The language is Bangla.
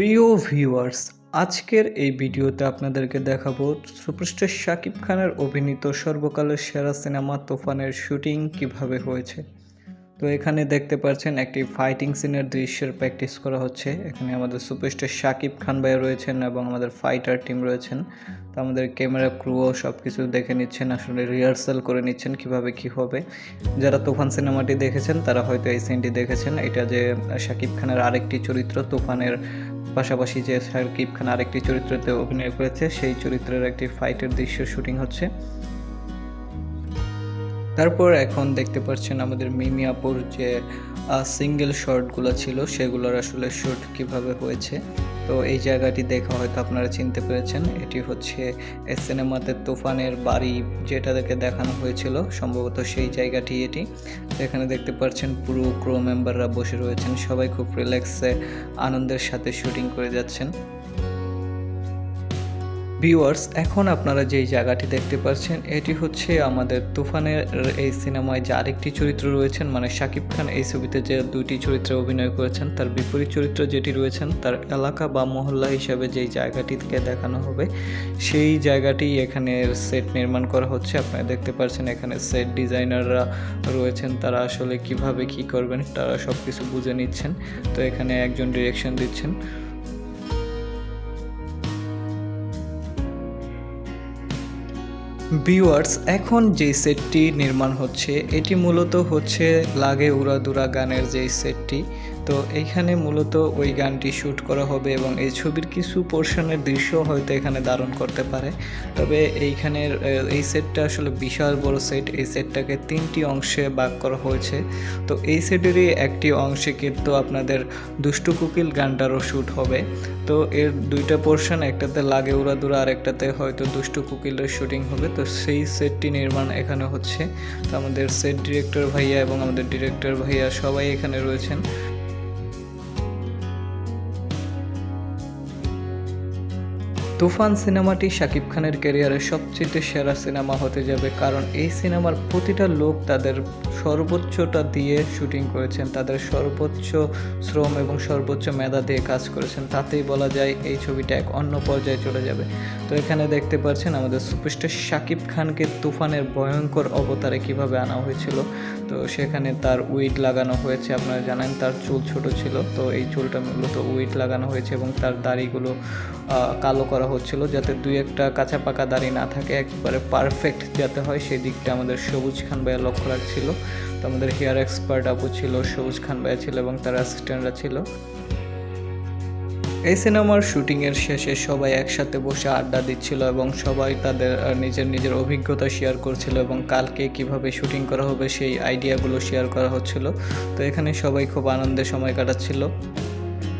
প্রিয় ভিউয়ার্স, আজকের এই ভিডিওতে আপনাদেরকে দেখাবো সুপারস্টার শাকিব খানের অভিনীত সর্বকালের সেরা সিনেমা তুফানের শুটিং কীভাবে হয়েছে। তো এখানে দেখতে পাচ্ছেন একটি ফাইটিং সিনের দৃশ্যের প্র্যাকটিস করা হচ্ছে। এখানে আমাদের সুপারস্টার শাকিব খান ভাই রয়েছেন এবং আমাদের ফাইটার টিম রয়েছেন। তো আমাদের ক্যামেরা ক্রুও সব কিছু দেখে নিচ্ছেন, আসলে রিহার্সাল করে নিচ্ছেন কীভাবে কি হবে। যারা তুফান সিনেমাটি দেখেছেন, তারা হয়তো এই সিনটি দেখেছেন। এটা যে শাকিব খানের আরেকটি চরিত্র, তুফানের পাশাপাশি যে শাকিব খান আরেকটি চরিত্রতে অভিনয় করেছে, সেই চরিত্রের একটি ফাইটের দৃশ্য শুটিং হচ্ছে। তারপর এখন দেখতে পাচ্ছেন আমাদের মিমি আপুর যে সিঙ্গেল শর্টগুলো ছিল, সেগুলোর আসলে শ্যুট কীভাবে হয়েছে। তো এই জায়গাটি দেখা হয়তো আপনারা চিনতে পেরেছেন। এটি হচ্ছে সিনেমাতে তুফানের বাড়ি যেটা দেখে দেখানো হয়েছিল, সম্ভবত সেই জায়গাটি এটি। তো এখানে দেখতে পাচ্ছেন পুরো ক্রো মেম্বাররা বসে রয়েছেন। সবাই খুব রিল্যাক্সে, আনন্দের সাথে শুটিং করে যাচ্ছেন। ভিউয়ার্স, এখন আপনারা যেই জায়গাটি দেখতে পাচ্ছেন, এটি হচ্ছে আমাদের তুফানের এই সিনেমায় যে আরেকটি চরিত্র রয়েছেন মানে শাকিব খান এই ছবিতে যে দুইটি চরিত্রে অভিনয় করেছেন, তার বিপরীত চরিত্র যেটি রয়েছেন, তার এলাকা বা মহল্লা হিসাবে যেই জায়গাটিকে দেখানো হবে, সেই জায়গাটি এখানে সেট নির্মাণ করা হচ্ছে। আপনারা দেখতে পাচ্ছেন এখানে সেট ডিজাইনাররা রয়েছেন, তারা আসলে কীভাবে কি করবেন, তারা সব কিছু বুঝে নিচ্ছেন। তো এখানে একজন ডিরেকশন দিচ্ছেন। ভিউয়ার্স এখন যে সেটটি নির্মাণ হচ্ছে এটি মূলত হচ্ছে লাগে উড়াদুরা গানের যে সেটটি তো এইখানে মূলত ওই গানটি শ্যুট করা হবে এবং এই ছবির কিছু পোর্শনের দৃশ্য হয়তো এখানে ধারণ করতে পারে। তবে এইখানের এই সেটটা আসলে বিশাল বড় সেট। এই সেটটাকে তিনটি অংশে ভাগ করা হয়েছে। তো এই সেটেরই একটি অংশে কিন্তু আপনাদের দুষ্টু কুকিল গানটারও শ্যুট হবে। তো এর দুইটা পোর্শন, একটাতে লাগে উড়াদুরা আর একটাতে হয়তো দুষ্টু কুকিলের শ্যুটিং হবে। তো সেই সেটটি নির্মাণ এখানে হচ্ছে। তো আমাদের সেট ডিরেক্টর ভাইয়া এবং আমাদের ডিরেক্টর ভাইয়া সবাই এখানে রয়েছেন। তুফান সিনেমাটি শাকিব খানের ক্যারিয়ারের সবচেয়ে সেরা সিনেমা হতে যাবে কারণ এই সিনেমার প্রতিটা লোক তাদের সর্বোচ্চটা দিয়ে শুটিং করেছেন, তাদের সর্বোচ্চ শ্রম এবং সর্বোচ্চ মেধা দিয়ে কাজ করেছেন। তাতেই বলা যায় এই ছবিটা এক অন্য পর্যায়ে চলে যাবে। তো এখানে দেখতে পাচ্ছেন আমাদের সুপারস্টার শাকিব খানকে তুফানের ভয়ঙ্কর অবতারে কীভাবে আনা হয়েছিল। তো সেখানে তার উইড লাগানো হয়েছে, আপনারা জানেন তার চুল ছোট ছিল। তো এই চুলটা মূলত উইড লাগানো হয়েছে এবং তার দাড়িগুলো কালো করা হচ্ছিল যাতে দুই একটা কাঁচা পাকা দাড়ি না থাকে, একবারে পারফেক্ট যাতে হয়। সেই দিকটা আমাদের সবুজ খান ভাইয়া লক্ষ্য রাখছিল। তো আমাদের হেয়ার এক্সপার্ট আপু ছিল, সবুজ খান ভাইয়া ছিল এবং তার অ্যাসিস্ট্যান্টরা ছিল। এই সিনেমার শুটিংয়ের শেষে সবাই একসাথে বসে আড্ডা দিচ্ছিল এবং সবাই তাদের নিজের নিজের অভিজ্ঞতা শেয়ার করছিল এবং কালকে কীভাবে শুটিং করা হবে সেই আইডিয়াগুলো শেয়ার করা হচ্ছিল। তো এখানে সবাই খুব আনন্দের সময় কাটাচ্ছিল।